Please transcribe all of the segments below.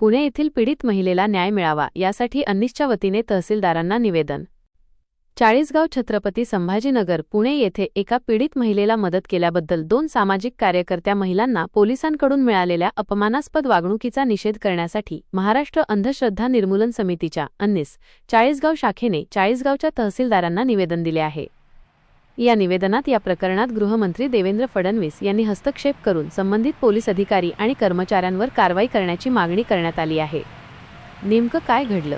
पुणे येथील पीडित महिलेला न्याय मिळावा यासाठी अन्निसच्या वतीने तहसीलदारांना निवेदन. चाळीसगाव छत्रपती संभाजीनगर पुणे येथे एका पीडित महिलेला मदत केल्याबद्दल दोन सामाजिक कार्यकर्त्या महिलांना पोलिसांकडून मिळालेल्या अपमानास्पद वागणुकीचा निषेध करण्यासाठी महाराष्ट्र अंधश्रद्धा निर्मूलन समितीच्या अन्निस चाळीसगाव शाखेने चाळीसगावच्या तहसीलदारांना निवेदन दिले आहे. या निवेदनात या प्रकरणात गृहमंत्री देवेंद्र फडणवीस यांनी हस्तक्षेप करून संबंधित पोलीस अधिकारी आणि कर्मचाऱ्यांवर कारवाई करण्याची मागणी करण्यात आली आहे. नेमकं काय घडलं?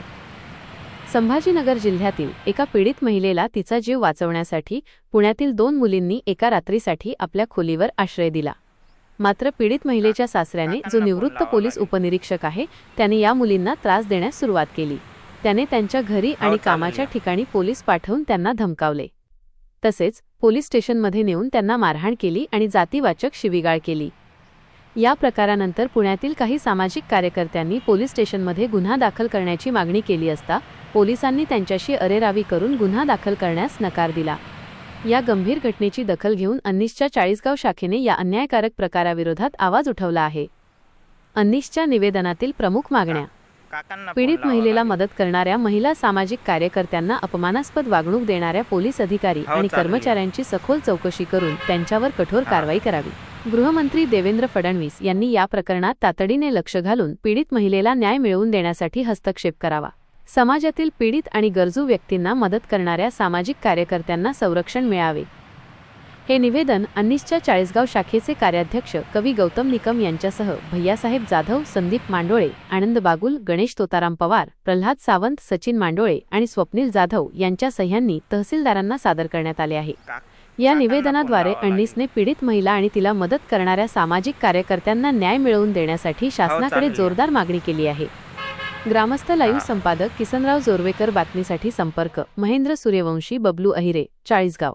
संभाजीनगर जिल्ह्यातील एका पीडित महिलेला तिचा जीव वाचवण्यासाठी पुण्यातील दोन मुलींनी एका रात्रीसाठी आपल्या खोलीवर आश्रय दिला. मात्र पीडित महिलेच्या सासऱ्याने जो निवृत्त पोलीस उपनिरीक्षक आहे त्याने या मुलींना त्रास देण्यास सुरुवात केली. त्याने त्यांच्या घरी आणि कामाच्या ठिकाणी पोलीस पाठवून त्यांना धमकावले. तसेच पोलीस स्टेशनमध्ये नेऊन त्यांना मारहाण केली आणि जातीवाचक शिवीगाळ केली. या प्रकारानंतर पुण्यातील काही सामाजिक कार्यकर्त्यांनी पोलीस स्टेशनमध्ये गुन्हा दाखल करण्याची मागणी केली असता पोलिसांनी त्यांच्याशी अरेरावी करून गुन्हा दाखल करण्यास नकार दिला. या गंभीर घटनेची दखल घेऊन अन्निसच्या चाळीसगाव शाखेने या अन्यायकारक प्रकाराविरोधात आवाज उठवला आहे. अन्निसच्या निवेदनातील प्रमुख मागण्या पीडित महिलेला. मदत करणाऱ्या महिला सामाजिक कार्यकर्त्यांना अपमानास्पद वागणूक देणाऱ्या पोलीस अधिकारी हो, आणि. कर्मचाऱ्यांची सखोल चौकशी करून त्यांच्यावर कठोर कारवाई करावी गृहमंत्री देवेंद्र फडणवीस यांनी या प्रकरणात तातडीने लक्ष घालून पीडित महिलेला न्याय मिळवून देण्यासाठी हस्तक्षेप करावा समाजातील पीडित आणि गरजू व्यक्तींना मदत करणाऱ्या सामाजिक कार्यकर्त्यांना संरक्षण मिळावे हे निवेदन अन्निसच्या चाळीसगाव शाखेचे कार्याध्यक्ष कवी गौतम निकम यांच्यासह भैयासाहेब जाधव संदीप मांडोळे आनंद बागुल गणेश तोताराम पवार प्रल्हाद सावंत सचिन मांडोळे आणि स्वप्नील जाधव यांच्या सह्यांनी तहसीलदारांना सादर करण्यात आले आहे. या निवेदनाद्वारे अण्णीसने पीडित महिला आणि तिला मदत करणाऱ्या सामाजिक कार्यकर्त्यांना न्याय मिळवून देण्यासाठी शासनाकडे. जोरदार मागणी केली आहे. ग्रामस्थ लाईव्ह संपादक किसनराव जोरवेकर बातमीसाठी संपर्क. महेंद्र सूर्यवंशी बबलू अहिरे चाळीसगाव.